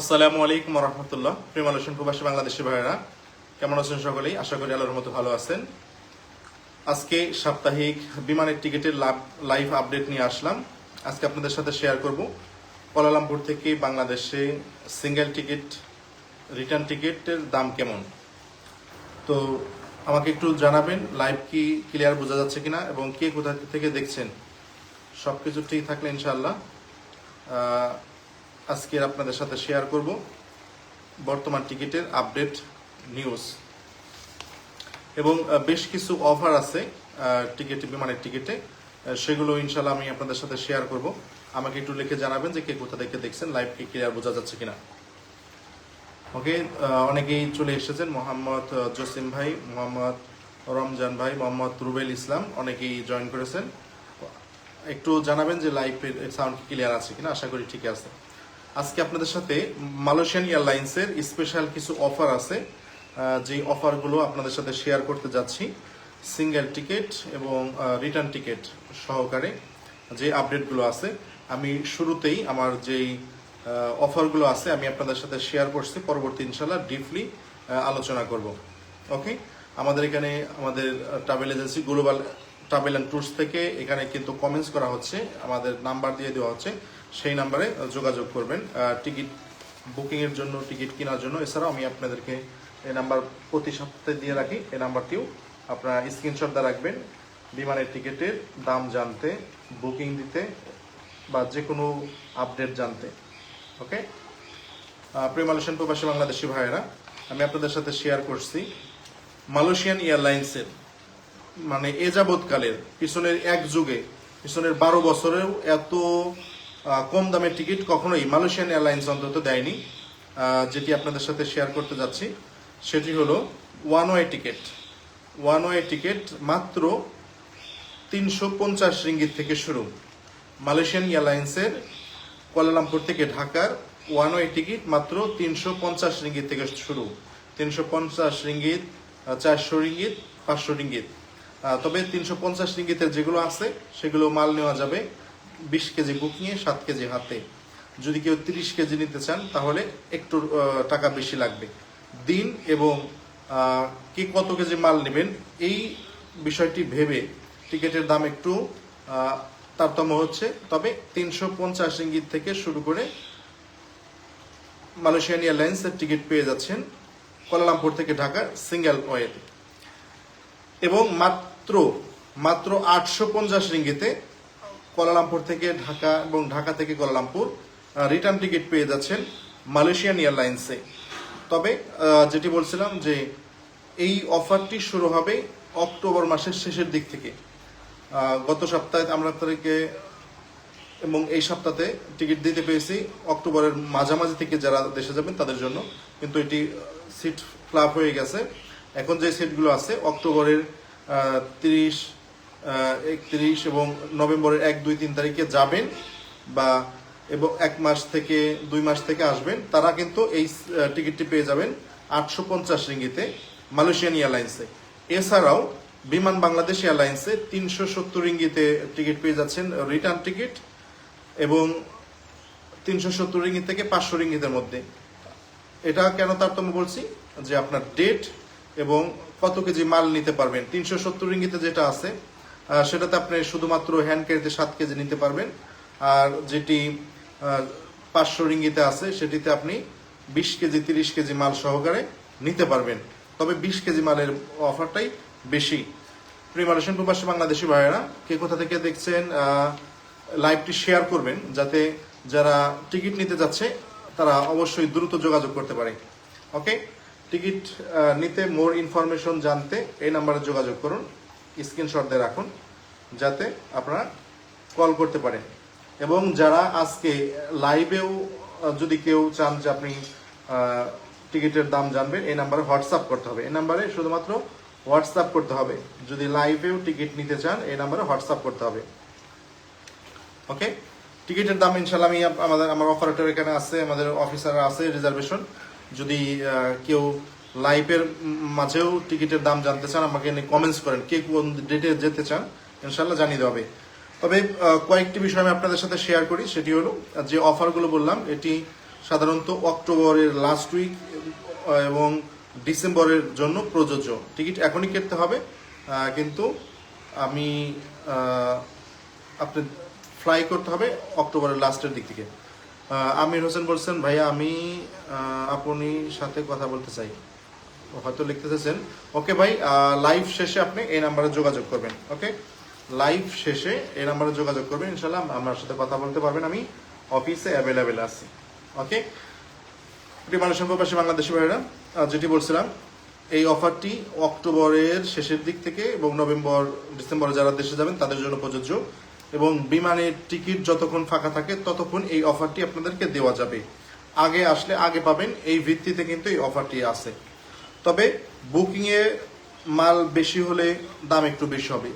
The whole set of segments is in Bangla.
আসসালামু আলাইকুম রহমতুল্লাহ। প্রেম আলোচন প্রবাসী বাংলাদেশি ভাইয়েরা, কেমন আছেন সকলেই? আশা করি আল্লাহর মতো ভালো আছেন। আজকে সাপ্তাহিক বিমানের টিকিটের লাইভ আপডেট নিয়ে আসলাম। আজকে আপনাদের সাথে শেয়ার করব। কোলালামপুর থেকে বাংলাদেশে সিঙ্গেল টিকিট, রিটার্ন টিকিটের দাম কেমন? তো আমাকে একটু জানাবেন, লাইভ কি ক্লিয়ার বোঝা যাচ্ছে কিনা এবং কে কোথা থেকে দেখছেন? সব কিছু ঠিক থাকলে ইনশাআল্লাহ। আহ, আজকে আপনাদের সাথে শেয়ার করব বর্তমান টিকিটের আপডেট নিউজ এবং বেশ কিছু অফার আছে টিকিট বিমানের টিকিটে। সেগুলো ইনশাল্লাহ আমি আপনাদের সাথে শেয়ার করব। আমাকে একটু লিখে জানাবেন যে কে কোথা থেকে দেখছেন লাইভ কি ক্লিয়ার বোঝা যাচ্ছে কিনা। ওকে অনেকেই চলে এসেছেন মোহাম্মদ জসিম ভাই মোহাম্মদ রমজান ভাই মোহাম্মদ রুবেল ইসলাম অনেকেই জয়েন করেছেন। একটু জানাবেন যে লাইভের সাউন্ড ক্লিয়ার আছে কিনা আশা করি ঠিক আছে। আজকে আপনাদের সাথে মালয়েশিয়ান এয়ারলাইন্সের স্পেশাল কিছু অফার আছে যে অফারগুলো আপনাদের সাথে শেয়ার করতে যাচ্ছি। সিঙ্গেল টিকিট এবং রিটার্ন টিকিট সহকারে যে আপডেটগুলো আছে। আমি শুরুতেই আমার যেই অফারগুলো আছে, আমি আপনাদের সাথে শেয়ার করছি। পরবর্তী ইনশাল্লাহ ডিপলি আলোচনা করব। ওকে আমাদের এখানে আমাদের travel agency global travel and tours থেকে এখানে কিন্তু কমেন্টস করা হচ্ছে। আমাদের নাম্বার দিয়ে দেওয়া হচ্ছে। সেই নাম্বারে যোগাযোগ করবেন। টিকিট বুকিংয়ের জন্য, টিকিট কেনার জন্য। এছাড়াও আমি আপনাদেরকে এই নাম্বার প্রতি সপ্তাহে দিয়ে রাখি। এই নাম্বারটিও আপনারা স্ক্রিনশট দিয়ে রাখবেন। বিমানের টিকিটের দাম জানতে, বুকিং দিতে বা যে কোনো আপডেট জানতে। ওকে প্রিয় মালয়েশিয়ান প্রবাসী বাংলাদেশি ভাইয়েরা, আমি আপনাদের সাথে শেয়ার করছি। মালয়েশিয়ান এয়ারলাইন্সের মানে এ যাবৎকালের, পিছনের এক যুগে, পিছনের বারো বছরেও এত কম দামের টিকিট কখনোই মালয়েশিয়ান এয়ারলাইন্স অন্তত দেয়নি। যেটি আপনাদের সাথে শেয়ার করতে যাচ্ছি, সেটি হলো one way ticket one way ticket মাত্র তিনশো পঞ্চাশ রিঙ্গিত থেকে শুরু। মালয়েশিয়ান এয়ারলাইন্সের কুয়ালালামপুর থেকে ঢাকার ওয়ান ওয়ে টিকিট মাত্র তিনশো পঞ্চাশ রিঙ্গিত থেকে শুরু। তিনশো পঞ্চাশ রিঙ্গিত চারশো রিঙ্গিত, পাঁচশো রিঙ্গিত। তবে তিনশো পঞ্চাশ রিঙ্গিতের যেগুলো আছে, সেগুলো মাল নেওয়া যাবে। বিশ কেজি বুকিংয়ে সাত কেজি হাতে। যদি কেউ তিরিশ কেজি নিতে চান, তাহলে একটু টাকা বেশি লাগবে। দিন এবং কি কত কেজি মাল নেবেন, এই বিষয়টি ভেবে টিকিটের দাম একটু তারতম্য হচ্ছে। তবে তিনশো পঞ্চাশ রিঙ্গিত থেকে শুরু করে মালয়েশিয়ান এয়ারলাইন্সের টিকিট পেয়ে যাচ্ছেন কোয়ালালামপুর থেকে ঢাকা সিঙ্গেল ওয়েতে। এবং মাত্র মাত্র আটশো পঞ্চাশ রিঙ্গিতে কোয়ালালামপুর থেকে ঢাকা এবং ঢাকা থেকে কোয়ালালামপুর রিটার্ন টিকিট পেয়ে যাচ্ছেন মালয়েশিয়ান এয়ারলাইন্সে। তবে যেটি বলছিলাম যে এই অফারটি শুরু হবে অক্টোবর মাসের শেষের দিক থেকে। গত সপ্তাহে আমরা তাদেরকে এবং এই সপ্তাহে টিকিট দিতে পেরেছি। অক্টোবরের মাঝামাঝি থেকে যারা দেশে যাবেন তাদের জন্য। কিন্তু এটি সিট ফ্লাপ হয়ে গেছে। এখন যে সিটগুলো আছে, অক্টোবরের তিরিশ একত্রিশ এবং নভেম্বরের এক, দুই, তিন তারিখে যাবেন বা এবং এক মাস থেকে, দুই মাস থেকে আসবেন। তারা কিন্তু এই টিকিটটি পেয়ে যাবেন আটশো পঞ্চাশ রিঙ্গিতে মালয়েশিয়ান এয়ারলাইন্সে। এছাড়াও বিমান বাংলাদেশ এয়ারলাইন্সে তিনশো সত্তর রিঙ্গিতে টিকিট পেয়ে যাচ্ছেন রিটার্ন টিকিট এবং তিনশো সত্তর রিঙ্গিত থেকে পাঁচশো রিঙ্গিতের মধ্যে। এটা কেন তারতম্য বলছি? যে আপনার ডেট এবং কত কেজি মাল নিতে পারবেন। তিনশো সত্তর রিঙ্গিতে যেটা আছে সেটাতে আপনি শুধুমাত্র হ্যান্ড ক্যারিতে সাত কেজি নিতে পারবেন। আর যেটি পাঁচশো রিঙ্গিতে আছে, সেটিতে আপনি বিশ কেজি, তিরিশ কেজি মাল সহকারে নিতে পারবেন। তবে বিশ কেজি মালের অফারটাই বেশি। প্রিমারেশন প্রবাসী বাংলাদেশি ভাইয়েরা, কে কোথা থেকে দেখছেন লাইভটি শেয়ার করবেন, যাতে যারা টিকিট নিতে যাচ্ছে, তারা অবশ্যই দ্রুত যোগাযোগ করতে পারে। ওকে টিকিট নিতে মোর ইনফরমেশন জানতে এই নাম্বারে যোগাযোগ করুন। স্ক্রিনশট দিয়ে রাখুন, যাতে আপনারা কল করতে পারেন। এবং যারা আজকে লাইভেও যদি কেউ চান যে আপনি টিকিটের দাম জানবেন, এই নাম্বারে হোয়াটসঅ্যাপ করতে হবে। এই নাম্বারে শুধুমাত্র হোয়াটসঅ্যাপ করতে হবে। যদি লাইভেও টিকিট নিতে চান, এই নাম্বারে হোয়াটসঅ্যাপ করতে হবে। ওকে টিকিটের দাম ইনশাল্লাহ আমি আমাদের আমার অপারেটর এখানে আছে, আমাদের অফিসার আছে রিজার্ভেশন যদি কেউ লাইভের মাঝেও টিকিটের দাম জানতে চান, আমাকে কমেন্টস করেন, কে কোন ডেটে যেতে চান ইনশাল্লাহ জানিয়ে দেওয়া তবে কয়েকটি বিষয় আমি আপনাদের সাথে শেয়ার করি, সেটি হলো যে অফারগুলো বললাম, এটি সাধারণত অক্টোবরের লাস্ট উইক এবং ডিসেম্বরের জন্য প্রযোজ্য। টিকিট এখনই কেটতে হবে কিন্তু আমি আপনি ফ্লাই করতে হবে অক্টোবরের লাস্টের দিক থেকে। আমির হোসেন বলছেন, ভাইয়া, আমি আপনি সাথে কথা বলতে চাই। হয়তো লিখতে চাইছেন ওকে ভাই লাইভ শেষে আপনি এই নাম্বারে যোগাযোগ করবেন, ওকে? লাইভ শেষে এই নাম্বারে যোগাযোগ করবেন। ইনশাল্লাহ আমার সাথে কথা বলতে পারবেন। আমি অফিসে অ্যাভেলেবেল আছি, ওকে? প্রিয় মানুষ প্রবাসী বাংলাদেশি ভাইরা যেটি বলছিলাম, এই অফারটি অক্টোবরের শেষের দিক থেকে এবং নভেম্বর, ডিসেম্বরে যারা দেশে যাবেন, তাদের জন্য প্রযোজ্য। এবং বিমানের টিকিট যতক্ষণ ফাঁকা থাকে, ততক্ষণ এই অফারটি আপনাদেরকে দেওয়া যাবে। আগে আসলে আগে পাবেন, এই ভিত্তিতে কিন্তু এই অফারটি আছে। তবে বুকিংয়ে মাল বেশি হলে দাম একটু বেশি হবে।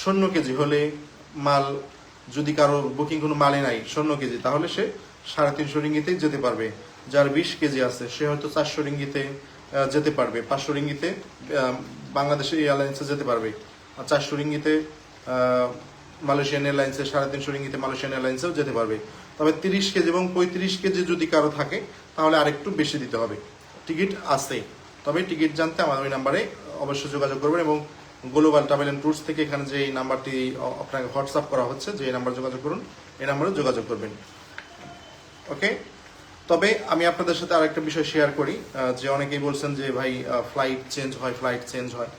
শূন্য কেজি হলে মাল যদি কারও বুকিং কোনো মালে নাই, শূন্য কেজি, তাহলে সে সাড়ে তিনশো রিঙ্গিতেই যেতে পারবে। যার বিশ কেজি আছে, সে হয়তো চারশো রিঙ্গিতে যেতে পারবে। পাঁচশো রিঙ্গিতে বাংলাদেশের এয়ারলাইন্সে যেতে পারবে। আর চারশো রিঙ্গিতে মালয়েশিয়ান এয়ারলাইন্সে, সাড়ে তিনশো রিঙ্গিতে মালয়েশিয়ান এয়ারলাইন্সেও যেতে পারবে। তবে তিরিশ কেজি এবং পঁয়ত্রিশ কেজি যদি কারও থাকে, তাহলে আরেকটু বেশি দিতে হবে। টিকিট আছে। তবে টিকিট জানতে আমাদের ওই নাম্বারে অবশ্যই যোগাযোগ করবেন এবং গ্লোবাল ট্রাভেল অ্যান্ড ট্যুরস থেকে এখানে যে নাম্বারটি আপনাকে হোয়াটসঅ্যাপ করা হচ্ছে, যে নাম্বার যোগাযোগ করুন, এই নাম্বারে যোগাযোগ করবেন। ওকে? তবে আমি আপনাদের সাথে আরেকটা বিষয় শেয়ার করি যে অনেকেই বলছেন যে ভাই ফ্লাইট চেঞ্জ হয় ফ্লাইট চেঞ্জ হয়।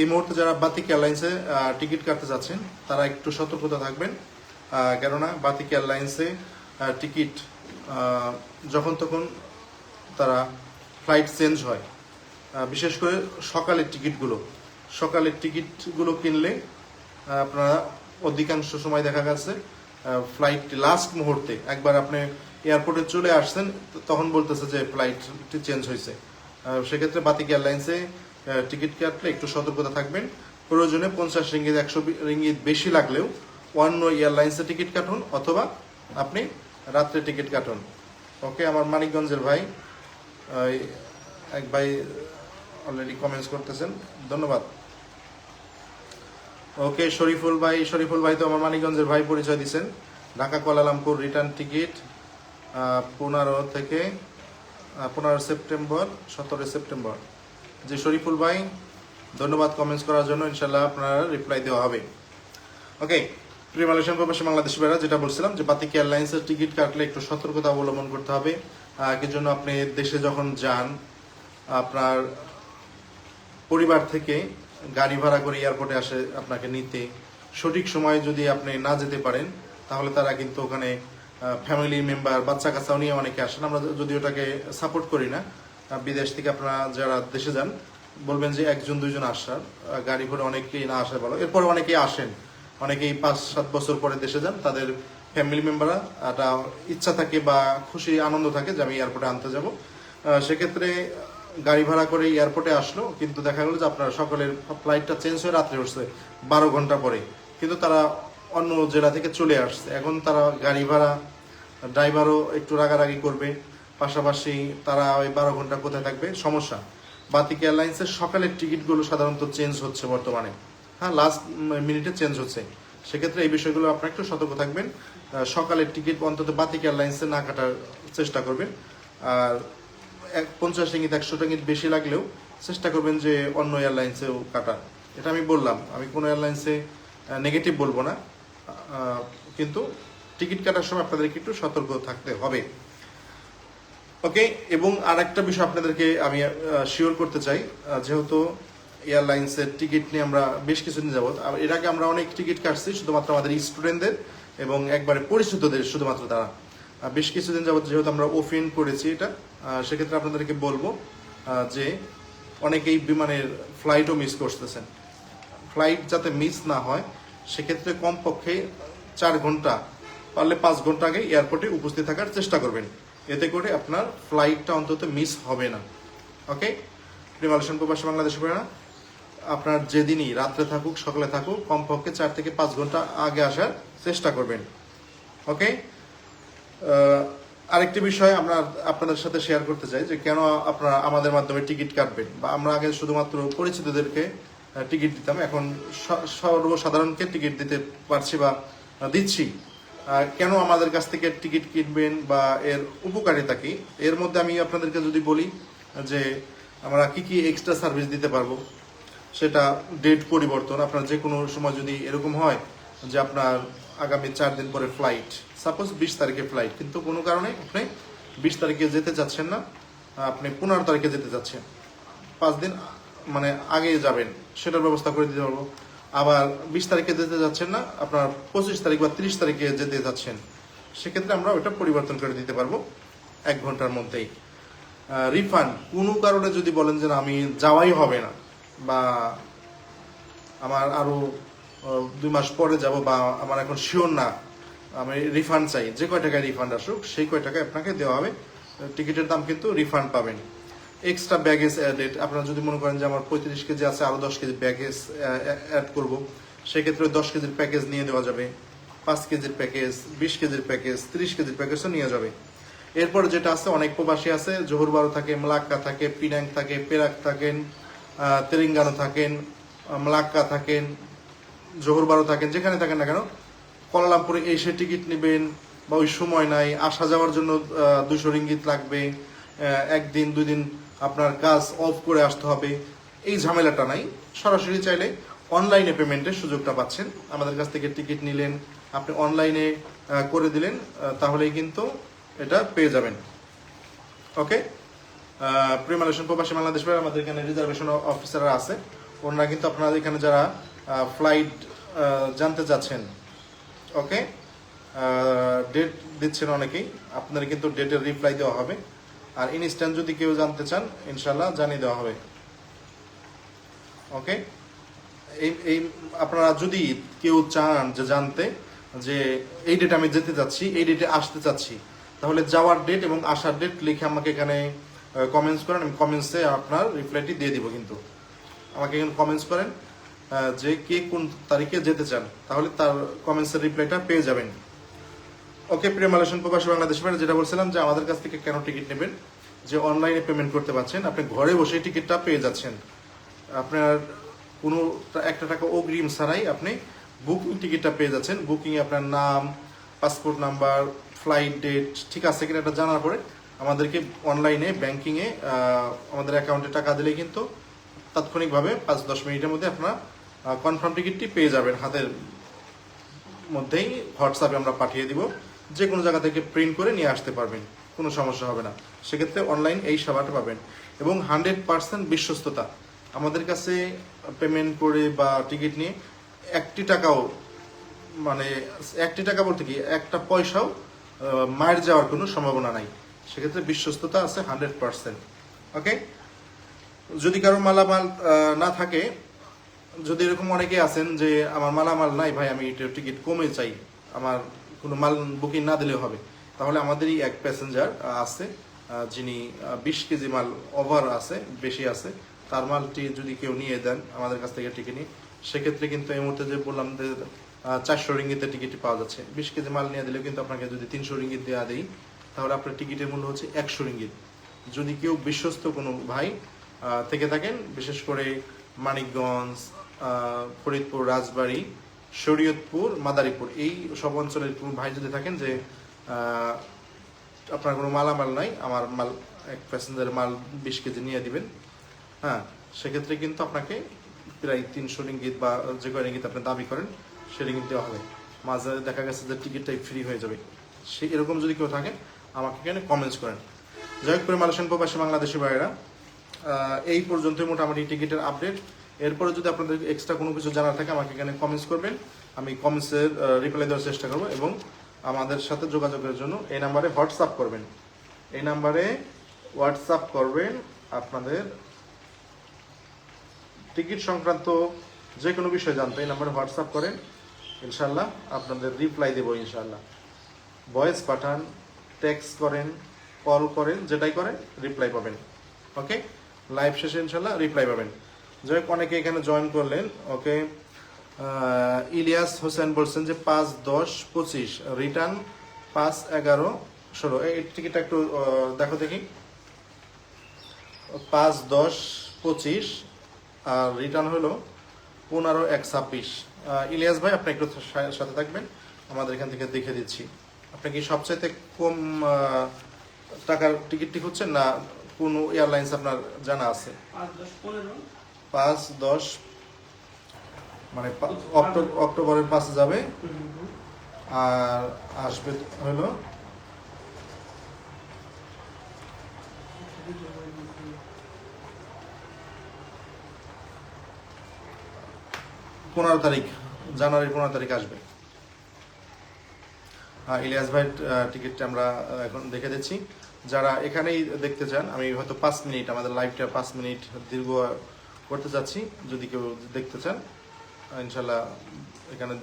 এই মুহূর্তে যারা বাতিক এয়ারলাইন্সে টিকিট কাটতে যাচ্ছেন, তারা একটু সতর্কতা থাকবেন কেননা বাতিক এয়ারলাইন্সে টিকিট যখন তখন তারা ফ্লাইট চেঞ্জ হয়। বিশেষ করে সকালের টিকিটগুলো। সকালের টিকিটগুলো কিনলে আপনারা অধিকাংশ সময় দেখা গেছে ফ্লাইট লাস্ট মুহূর্তে, একবার আপনি এয়ারপোর্টে চলে আসছেন তখন বলতেছে যে ফ্লাইটটি চেঞ্জ হয়েছে। সেক্ষেত্রে বাতিক এয়ারলাইন্সে টিকিট কাটলে একটু সতর্কতা থাকবেন। প্রয়োজনে পঞ্চাশ রিঙ্গিত, একশো রিঙ্গিত বেশি লাগলেও অন্য এয়ারলাইন্সে টিকিট কাটুন, অথবা আপনি রাত্রে টিকিট কাটুন। ওকে আমার মানিকগঞ্জের ভাই এক ভাই অলরেডি কমেন্টস করতেছেন। ধন্যবাদ। ওকে, শরীফুল ভাই শরীফুল ভাই তো আমার মানিকগঞ্জের ভাই পরিচয় দিচ্ছেন ঢাকা কোয়ালালামপুর রিটার্ন টিকিট পনেরো থেকে পনেরো সেপ্টেম্বর, সতেরো সেপ্টেম্বর। যে শরীফুল ভাই, ধন্যবাদ কমেন্টস করার জন্য। ইনশাল্লাহ আপনার রিপ্লাই দেওয়া হবে। ওকে প্রিয় মালয়েশিয়ান প্রবাসী বাংলাদেশি ভাইরা, যেটা বলছিলাম যে বাতিক এয়ারলাইন্সের টিকিট কাটলে একটু সতর্কতা অবলম্বন করতে হবে। কি জন্য আপনি দেশে যখন যান, আপনার পরিবার থেকে গাড়ি ভাড়া করে এয়ারপোর্টে আসে আপনাকে নিতে। সঠিক সময়ে যদি আপনি না যেতে পারেন, তাহলে তারা কিন্তু ওখানে ফ্যামিলি মেম্বার বাচ্চা কাচ্চাও নিয়ে অনেকে আসেন। আমরা যদি ওটাকে সাপোর্ট করি না বিদেশ থেকে আপনারা যারা দেশে যান, বলবেন যে একজন, দুইজন আসার গাড়ি ভরে অনেকেই না আসে ভালো। এরপর অনেকেই আসেন। অনেকেই পাঁচ, সাত বছর পরে দেশে যান, তাদের ফ্যামিলি মেম্বাররা একটা ইচ্ছা থাকে বা খুশি, আনন্দ থাকে যে আমি এয়ারপোর্টে আনতে যাব। সেক্ষেত্রে গাড়ি ভাড়া করে এয়ারপোর্টে আসলো, কিন্তু দেখা গেলো যে আপনার সকালের ফ্লাইটটা চেঞ্জ হয়ে রাত্রে উঠছে, বারো ঘণ্টা পরে। কিন্তু তারা অন্য জেলা থেকে চলে আসছে। এখন তারা গাড়ি ভাড়া ড্রাইভারও একটু রাগারাগি করবে। পাশাপাশি তারা ওই বারো ঘণ্টা কোথায় থাকবে? সমস্যা। বাতিক এয়ারলাইন্সের সকালের টিকিটগুলো সাধারণত চেঞ্জ হচ্ছে বর্তমানে। হ্যাঁ লাস্ট মিনিটে চেঞ্জ হচ্ছে। সেক্ষেত্রে এই বিষয়গুলো আপনার একটু সতর্ক থাকবেন। সকালের টিকিট অন্তত বাতিক এয়ারলাইন্সে না কাটার চেষ্টা করবেন। আর পঞ্চাশ রিঙ্গিত, একশো রিঙ্গিত বেশি লাগলেও চেষ্টা করবেন যে অন্য এয়ারলাইন্সেও কাটার এটা আমি বললাম, আমি কোনো এয়ারলাইন্সে নেগেটিভ বলব না কিন্তু টিকিট কাটার সময় আপনাদেরকে একটু সতর্ক থাকতে হবে। ওকে, এবং আর একটা বিষয় আপনাদেরকে আমি শিওর করতে চাই যেহেতু এয়ারলাইন্সের টিকিট নিয়ে আমরা বেশ কিছুদিন যাবত, আর এর আগে আমরা অনেক টিকিট কাটছি, শুধুমাত্র আমাদের স্টুডেন্টদের এবং একবারে পরিচিতদের, শুধুমাত্র তারা। বেশ কিছুদিন যাবত যেহেতু আমরা ওফেন করেছি এটা সেক্ষেত্রে আপনাদেরকে বলব যে অনেকেই বিমানের ফ্লাইটও মিস করতেছেন। ফ্লাইট যাতে মিস না হয়, সেক্ষেত্রে কমপক্ষে চার ঘণ্টা পারলে পাঁচ ঘণ্টা আগে এয়ারপোর্টে উপস্থিত থাকার চেষ্টা করবেন। এতে করে আপনার ফ্লাইটটা অন্তত মিস হবে না। ওকে প্রিমালেশন প্রবাসী বাংলাদেশে না আপনার যেদিনই রাত্রে থাকুক, সকালে থাকুক, কমপক্ষে চার থেকে পাঁচ ঘণ্টা আগে আসার চেষ্টা করবেন। ওকে আরেকটি বিষয় আমরা আপনাদের সাথে শেয়ার করতে চাই যে কেন আপনারা আমাদের মাধ্যমে টিকিট কাটবেন? বা আমরা আগে শুধুমাত্র পরিচিতদেরকে টিকিট দিতাম, এখন সর্বসাধারণকে টিকিট দিতে পারছি বা দিচ্ছি। কেন আমাদের কাছ থেকে টিকিট কিনবেন বা এর উপকারিতা কি? এর মধ্যে আমি আপনাদেরকে যদি বলি যে আমরা কি কি এক্সট্রা সার্ভিস দিতে পারব, সেটা ডেট পরিবর্তন। আপনার যে কোনো সময় যদি এরকম হয় যে আপনার আগামী চার দিন পরে ফ্লাইট সাপোজ বিশ তারিখে ফ্লাইট কিন্তু কোনো কারণে আপনি বিশ তারিখে যেতে চাচ্ছেন না আপনি পনেরো তারিখে যেতে চাচ্ছেন। পাঁচ দিন মানে আগে যাবেন সেটার ব্যবস্থা করে দিতে পারব। আবার বিশ তারিখে যেতে যাচ্ছেন না আপনার পঁচিশ তারিখ বা তিরিশ তারিখে যেতে যাচ্ছেন সেক্ষেত্রে আমরা ওটা পরিবর্তন করে দিতে পারব এক ঘণ্টার মধ্যেই। রিফান্ড কোনো কারণে যদি বলেন যে আমি যাওয়াই হবে না বা আমার আরও আহ, দুই মাস পরে যাব বা আমার এখন শিওর না আমি রিফান্ড চাই। যে কয় টাকায় রিফান্ড আসুক, সেই কয় টাকায় আপনাকে দেওয়া হবে। টিকিটের দাম কিন্তু রিফান্ড পাবেন। এক্সট্রা ব্যাগেজ অ্যাডেড আপনারা যদি মনে করেন যে আমার পঁয়ত্রিশ কেজি আছে আরও দশ কেজি ব্যাগেজ অ্যাড করব, সেক্ষেত্রে দশ কেজির প্যাকেজ নিয়ে দেওয়া যাবে। পাঁচ কেজির প্যাকেজ বিশ কেজির প্যাকেজ ত্রিশ কেজির প্যাকেজও নিয়ে যাবে। এরপর যেটা আছে, অনেক প্রবাসী আছে, জোহর বারো থাকে, মালাক্কা থাকে, পিনাং থাকে, পেরাক থাকেন তেলেঙ্গানা থাকেন মালাক্কা থাকেন, জোহর বারো থাকেন, যেখানে থাকেন না কেন কলালামপুরে এসে টিকিট নেবেন বা ওই সময় নাই, আসা যাওয়ার জন্য দুশো রিঙ্গিত লাগবে একদিন দুই দিন আপনার কাজ অফ করে আসতে হবে। এই ঝামেলাটা নাই। সরাসরি চাইলে অনলাইনে পেমেন্টের সুযোগটা পাচ্ছেন। আমাদের কাছ থেকে টিকিট নিলেন, আপনি অনলাইনে করে দিলেন তাহলেই কিন্তু এটা পেয়ে যাবেন। ওকে প্রিমালেশন প্রবাসী বাংলাদেশ আমাদের এখানে রিজার্ভেশন অফিসাররা আছে। ওনারা কিন্তু আপনাদের এখানে যারা ফ্লাইট জানতে চাচ্ছেন ওকে ডেট দিচ্ছেন অনেকেই। আপনার কিন্তু ডেটের রিপ্লাই দেওয়া হবে। আর ইনস্ট্যান্ট যদি কেউ জানতে চান ইনশাল্লাহ জানিয়ে দেওয়া হবে। ওকে এই এই, আপনারা যদি কেউ চান যে জানতে যে এই ডেটে আমি যেতে চাচ্ছি, এই ডেটে আসতে চাচ্ছি, তাহলে যাওয়ার ডেট এবং আসার ডেট লিখে আমাকে এখানে কমেন্টস করেন। আমি কমেন্টসে আপনার রিপ্লাইটি দিয়ে দিব কিন্তু। আমাকে এখানে কমেন্টস করেন। যে কে কোন তারিখে যেতে চান, তাহলে তার কমেন্টসের রিপ্লাইটা পেয়ে যাবেন। ওকে প্রিয় মালয়েশিয়ান প্রবাসী বাংলাদেশ ভাইরা, যেটা বলছিলাম যে আমাদের কাছ থেকে কেন টিকিট নেবেন, যে অনলাইনে পেমেন্ট করতে পারছেন, আপনি ঘরে বসে টিকিটটা পেয়ে যাচ্ছেন। আপনার কোনো একটা টাকা অগ্রিম ছাড়াই আপনি বুকিং টিকিটটা পেয়ে যাচ্ছেন। বুকিংয়ে আপনার নাম পাসপোর্ট নাম্বার ফ্লাইট ডেট ঠিক আছে কিনা এটা জানার পরে আমাদেরকে অনলাইনে ব্যাংকিংয়ে আমাদের অ্যাকাউন্টে টাকা দিলে কিন্তু তাৎক্ষণিকভাবে পাঁচ দশ মিনিটের মধ্যে আপনারা কনফার্ম টিকিটটি পেয়ে যাবেন হাতের মধ্যেই হোয়াটসঅ্যাপে আমরা পাঠিয়ে দিব। যে কোনো জায়গা থেকে প্রিন্ট করে নিয়ে আসতে পারবেন, কোনো সমস্যা হবে না। সেক্ষেত্রে অনলাইন এই সেবাটা পাবেন। এবং হান্ড্রেড পার্সেন্ট বিশ্বস্ততা। আমাদের কাছে পেমেন্ট করে বা টিকিট নিয়ে একটি টাকাও মানে একটি টাকা বলতে কি, একটা পয়সাও মায়ের যাওয়ার কোনো সম্ভাবনা নাই। সেক্ষেত্রে বিশ্বস্ততা আছে হান্ড্রেড পার্সেন্ট ওকে যদি কারও মালামাল না থাকে যদি এরকম অনেকে আছেন যে আমার মালামাল নাই ভাই, আমি টিকিট কমে চাই, আমার কোনো মাল বুকিং না দিলে হবে, তাহলে আমাদেরই এক প্যাসেঞ্জার আছে যিনি বিশ কেজি মাল ওভার আছে, বেশি আছে, তার মালটি যদি কেউ নিয়ে দেন আমাদের কাছ থেকে টিকিট নিয়ে, সেক্ষেত্রে কিন্তু এই মুহূর্তে যে বললাম যে চারশো রিঙ্গিতে টিকিটটি পাওয়া যাচ্ছে। বিশ কেজি মাল নিয়ে দিলেও কিন্তু আপনাকে যদি তিনশো রিঙ্গিত দেওয়া দেই, তাহলে আপনার টিকিটের মূল্য হচ্ছে একশো রিঙ্গিত। যদি কেউ বিশ্বস্ত কোনো ভাই থেকে থাকেন, বিশেষ করে মানিকগঞ্জ ফরিদপুর, রাজবাড়ী, শরীয়তপুর, মাদারীপুর। এই সব অঞ্চলের কোনো ভাই যদি থাকেন যে আপনার কোনো মালামাল নাই, আমার মাল, এক প্যাসেঞ্জারের মাল বিশ কেজি নিয়ে দিবেন হ্যাঁ সেক্ষেত্রে কিন্তু আপনাকে প্রায় তিনশো রিঙ্গিত বা যে কয় রিঙ্গিত আপনি দাবি করেন, সে রিঙ্গিত দেওয়া হবে। মাঝে দেখা গেছে যে টিকিটটাই ফ্রি হয়ে যাবে। সে এরকম যদি কেউ থাকে আমাকে এখানে কমেন্টস করেন। যাই হোক করে মালয়েশিয়ান প্রবাসী বাংলাদেশি ভাইয়েরা এই পর্যন্তই মোটামুটি টিকিটের আপডেট এরপরে যদি আপনাদের এক্সট্রা কোনো কিছু জানার থাকে, আমাকে এখানে কমেন্টস করবেন। আমি কমেন্টসের রিপ্লাই দেওয়ার চেষ্টা করব এবং আমাদের সাথে যোগাযোগের জন্য এই নাম্বারে হোয়াটসঅ্যাপ করবেন। এই নাম্বারে হোয়াটসঅ্যাপ করবেন আপনাদের। টিকিট সংক্রান্ত যে কোনো বিষয় জানতে এই নাম্বারে হোয়াটসঅ্যাপ করেন। ইনশাল্লাহ আপনাদের রিপ্লাই দেবো ইনশাল্লাহ ভয়েস পাঠান টেক্সট করেন কল করেন, যেটাই করেন রিপ্লাই পাবেন। ওকে লাইভ শেষে ইনশাল্লাহ রিপ্লাই পাবেন। যাই হোক, অনেকে এখানে জয়েন করলেন ওকে ইলিয়াস হোসেন বলছেন যে পাঁচ দশ পঁচিশ, রিটার্ন পাঁচ এগারো ষোলো। এই টিকিটটা একটু দেখো দেখি। পাঁচ দশ পঁচিশ, আর রিটার্ন হলো পনেরো এক ছাব্বিশ। ইলিয়াস ভাই, আপনি একটু সাথে থাকবেন, আমাদের এখান থেকে দেখে দিচ্ছি। আপনি কি সবচাইতে কম টাকার টিকিটটি হচ্ছেন না কোন এয়ারলাইন্স আপনার জানা আছে? পাঁচ, দশ মানে অক্টোবরের পাঁচে যাবে। আর আসবে হলো পনেরো তারিখ, জানুয়ারির পনেরো তারিখ আসবে। হ্যাঁ ইলিয়াস ভাইয়ের টিকিটটা আমরা এখন দেখে দিচ্ছি। যারা এখানেই দেখতে চান, আমি হয়তো পাঁচ মিনিট, আমাদের লাইভটা পাঁচ মিনিট, দীর্ঘ করতে চাচ্ছি যদি কেউ দেখতে চান, ইনশাল্লাহ এখানে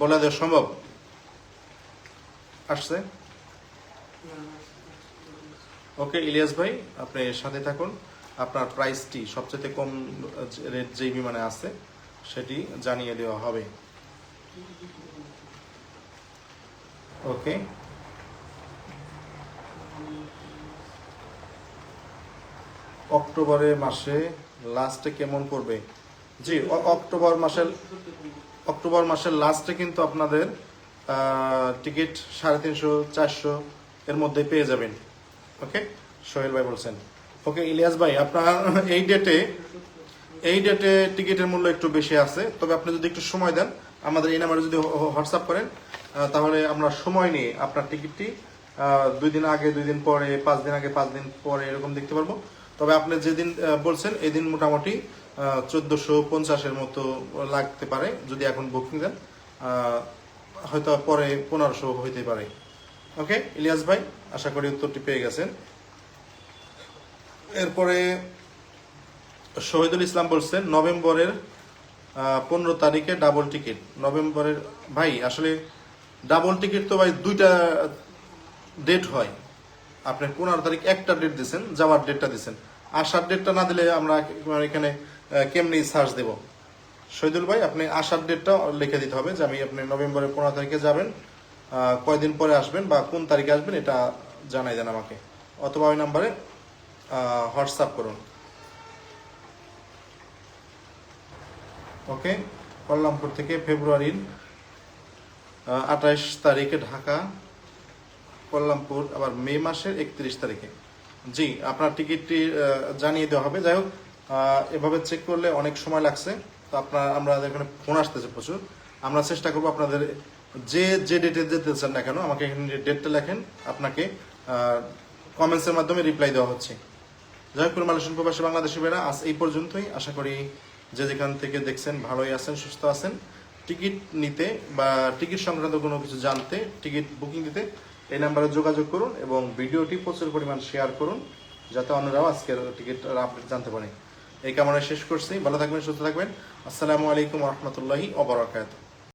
বলা দেওয়া সম্ভব। আসছে। ওকে, ইলিয়াস ভাই, আপনি সাথে থাকুন। আপনার প্রাইসটি সবচেয়ে কম রেট যেই বিমানে আছে, সেটি জানিয়ে দেওয়া হবে। ওকে। অক্টোবরের মাসে লাস্টে কেমন পড়বে? জি অক্টোবর মাসের অক্টোবর মাসের লাস্টে কিন্তু আপনাদের টিকিট সাড়ে তিনশো, চারশো এর মধ্যে পেয়ে যাবেন। ওকে? সোহেল ভাই বলছেন। ওকে, ইলিয়াস ভাই, আপনার এই ডেটে এই ডেটে টিকিটের মূল্য একটু বেশি আছে, তবে আপনি যদি একটু সময় দেন, আমাদের এই নাম্বারে যদি হোয়াটসঅ্যাপ করেন তাহলে আমরা সময় নিয়ে আপনার টিকিটটি দুই দিন আগে, দুই দিন পরে, পাঁচ দিন আগে, পাঁচ দিন পরে এরকম দেখতে পারব। তবে আপনি যেদিন বলছেন এই দিন মোটামুটি চোদ্দশো পঞ্চাশের মতো লাগতে পারে, যদি এখন বুকিং দেন। হয়তো পরে পনেরোশো হইতে পারে। ওকে ইলিয়াস ভাই, আশা করি উত্তরটি পেয়ে গেছেন। এরপরে শহীদুল ইসলাম বলছেন, নভেম্বরের পনেরো তারিখে ডাবল টিকিট নভেম্বরের, ভাই, আসলে ডাবল টিকিট তো ভাই দুইটা ডেট হয়। আপনি পনেরো তারিখ একটা ডেট দিয়েছেন যাওয়ার ডেটটা দিয়েছেন আসার ডেটটা না দিলে আমরা এখানে কেমনি সার্চ দেব? শহীদুল ভাই, আপনি আসার ডেটটা লিখে দিতে হবে যে আমি আপনি নভেম্বরের পনেরো তারিখে যাবেন কয়দিন পরে আসবেন বা কোন তারিখে আসবেন এটা জানাই দেন আমাকে। অথবা ওই নাম্বারে হোয়াটসঅ্যাপ করুন। ওকে কল্লামপুর থেকে ফেব্রুয়ারির আঠাশ তারিখে ঢাকা। কল্লামপুর আবার মে মাসের একত্রিশ তারিখে। জি, আপনার টিকিটটি জানিয়ে দেওয়া হবে। যাই হোক এভাবে চেক করলে অনেক সময় লাগছে। তো আপনার, আমরা এখানে ফোন আসতেছে প্রচুর। আমরা চেষ্টা করব আপনাদের যে যে ডেটে যেতে চান না কেন, আমাকে এখানে ডেটটা লেখেন, আপনাকে কমেন্টসের মাধ্যমে রিপ্লাই দেওয়া হচ্ছে। যাই হোক মালয়েশিয়ান প্রবাসী বাংলাদেশি বেড়া আজ এই পর্যন্তই। আশা করি যে যেখান থেকে দেখছেন, ভালোই আছেন, সুস্থ আছেন। টিকিট নিতে বা টিকিট সংক্রান্ত কোনো কিছু জানতে, টিকিট বুকিং দিতে এই নাম্বারে যোগাযোগ করুন এবং ভিডিওটি প্রচুর পরিমাণ শেয়ার করুন, যাতে অন্যরাও আজকের টিকিট আপডেট জানতে পারে। এই কামনা শেষ করছি। ভালো থাকবেন, সুস্থ থাকবেন। আসসালামু আলাইকুম রহমতুল্লাহি অবরাকাত